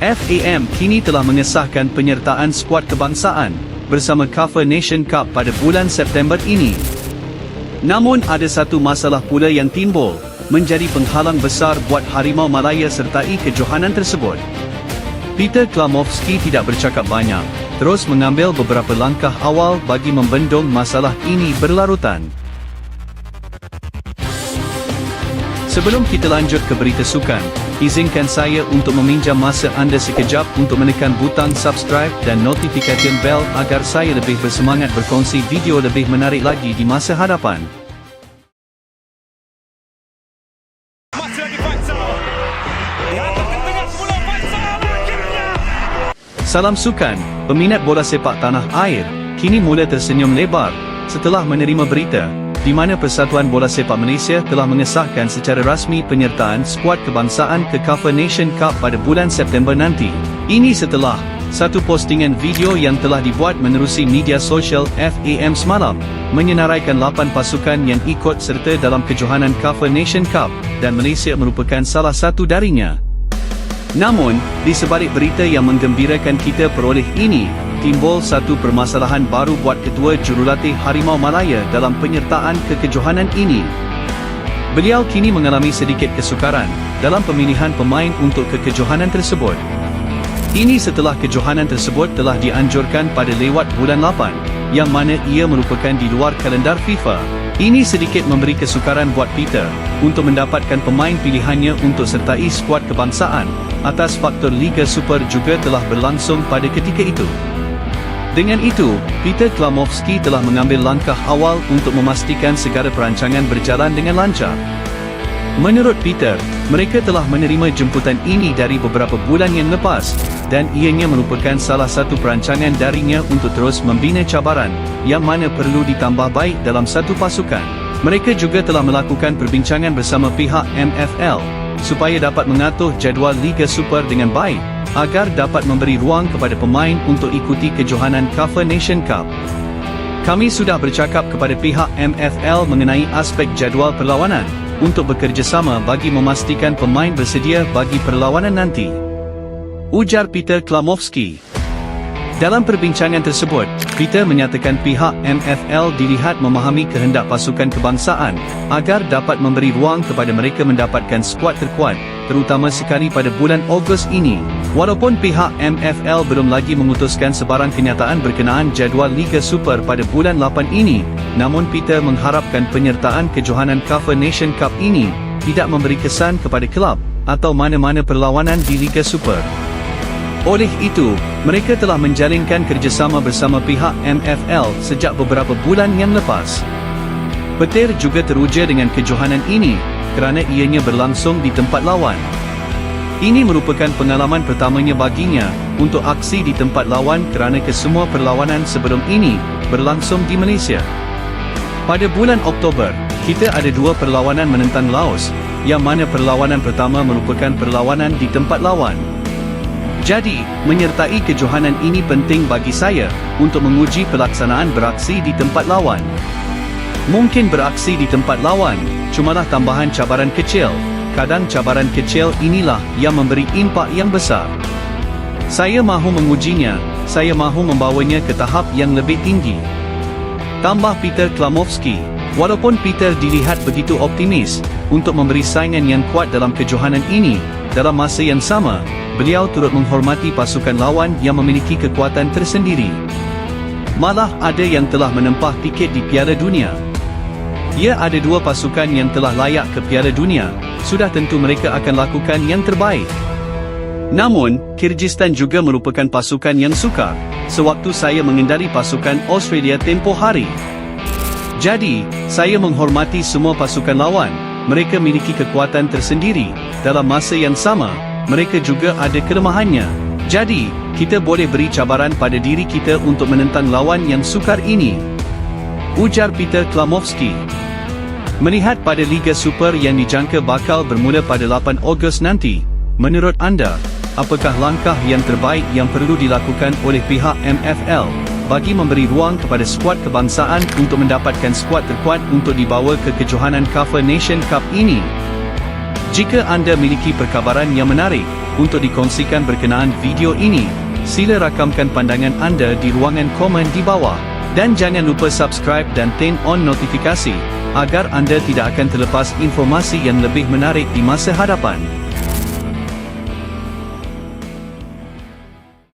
FAM kini telah mengesahkan penyertaan skuad kebangsaan bersama Cover Nation Cup pada bulan September ini. Namun ada satu masalah pula yang timbul, menjadi penghalang besar buat Harimau Malaya sertai kejohanan tersebut. Peter Klamovski tidak bercakap banyak, terus mengambil beberapa langkah awal bagi membendung masalah ini berlarutan. Sebelum kita lanjut ke berita sukan, izinkan saya untuk meminjam masa anda sekejap untuk menekan butang subscribe dan notifikasi bell agar saya lebih bersemangat berkongsi video lebih menarik lagi di masa hadapan. Salam sukan, peminat bola sepak tanah air, kini mula tersenyum lebar. Setelah menerima berita di mana Persatuan Bola Sepak Malaysia telah mengesahkan secara rasmi penyertaan skuad kebangsaan ke Cover Nation Cup pada bulan September nanti. Ini setelah satu postingan video yang telah dibuat menerusi media sosial FAM semalam menyenaraikan 8 pasukan yang ikut serta dalam kejohanan Cover Nation Cup dan Malaysia merupakan salah satu darinya. Namun, di sebalik berita yang menggembirakan kita peroleh ini, timbul satu permasalahan baru buat ketua jurulatih Harimau Malaya dalam penyertaan ke kejohanan ini. Beliau kini mengalami sedikit kesukaran dalam pemilihan pemain untuk ke kejohanan tersebut. Ini setelah kejohanan tersebut telah dianjurkan pada lewat bulan 8, yang mana ia merupakan di luar kalendar FIFA. Ini sedikit memberi kesukaran buat Peter untuk mendapatkan pemain pilihannya untuk sertai skuad kebangsaan atas faktor Liga Super juga telah berlangsung pada ketika itu. Dengan itu, Peter Klamovski telah mengambil langkah awal untuk memastikan segala perancangan berjalan dengan lancar. Menurut Peter, mereka telah menerima jemputan ini dari beberapa bulan yang lepas dan ianya merupakan salah satu perancangan darinya untuk terus membina cabaran yang mana perlu ditambah baik dalam satu pasukan. Mereka juga telah melakukan perbincangan bersama pihak MFL supaya dapat mengatur jadual Liga Super dengan baik agar dapat memberi ruang kepada pemain untuk ikuti kejohanan Cover Nation Cup. Kami sudah bercakap kepada pihak MFL mengenai aspek jadual perlawanan untuk bekerjasama bagi memastikan pemain bersedia bagi perlawanan nanti. Ujar Peter Klamovski. Dalam perbincangan tersebut, Peter menyatakan pihak MFL dilihat memahami kehendak pasukan kebangsaan agar dapat memberi ruang kepada mereka mendapatkan skuad terkuat, terutama sekali pada bulan Ogos ini. Walaupun pihak MFL belum lagi memutuskan sebarang kenyataan berkenaan jadual Liga Super pada bulan 8 ini, namun Peter mengharapkan penyertaan kejohanan Cover Nation Cup ini tidak memberi kesan kepada kelab atau mana-mana perlawanan di Liga Super. Oleh itu, mereka telah menjalinkan kerjasama bersama pihak MFL sejak beberapa bulan yang lepas. Petir juga teruja dengan kejohanan ini kerana ianya berlangsung di tempat lawan. Ini merupakan pengalaman pertamanya baginya untuk aksi di tempat lawan kerana kesemua perlawanan sebelum ini berlangsung di Malaysia. Pada bulan Oktober, kita ada dua perlawanan menentang Laos, yang mana perlawanan pertama merupakan perlawanan di tempat lawan. Jadi, menyertai kejohanan ini penting bagi saya untuk menguji pelaksanaan beraksi di tempat lawan. Mungkin beraksi di tempat lawan, cumalah tambahan cabaran kecil. Kadang cabaran kecil inilah yang memberi impak yang besar. Saya mahu mengujinya, saya mahu membawanya ke tahap yang lebih tinggi. Tambah Peter Klamovski, walaupun Peter dilihat begitu optimis untuk memberi saingan yang kuat dalam kejohanan ini, dalam masa yang sama, beliau turut menghormati pasukan lawan yang memiliki kekuatan tersendiri. Malah ada yang telah menempah tiket di Piala Dunia. Ia ada dua pasukan yang telah layak ke Piala Dunia, sudah tentu mereka akan lakukan yang terbaik. Namun, Kyrgyzstan juga merupakan pasukan yang sukar, sewaktu saya mengendali pasukan Australia tempoh hari. Jadi, saya menghormati semua pasukan lawan, mereka memiliki kekuatan tersendiri, dalam masa yang sama, mereka juga ada kelemahannya. Jadi, kita boleh beri cabaran pada diri kita untuk menentang lawan yang sukar ini. Ujar Peter Klamovski. Melihat pada Liga Super yang dijangka bakal bermula pada 8 Ogos nanti, menurut anda, apakah langkah yang terbaik yang perlu dilakukan oleh pihak MFL bagi memberi ruang kepada skuad kebangsaan untuk mendapatkan skuad terkuat untuk dibawa ke kejohanan Cover Nation Cup ini? Jika anda miliki perkabaran yang menarik untuk dikongsikan berkenaan video ini. Sila rakamkan pandangan anda di ruangan komen di bawah. Dan jangan lupa subscribe dan turn on notifikasi, agar anda tidak akan terlepas informasi yang lebih menarik di masa hadapan.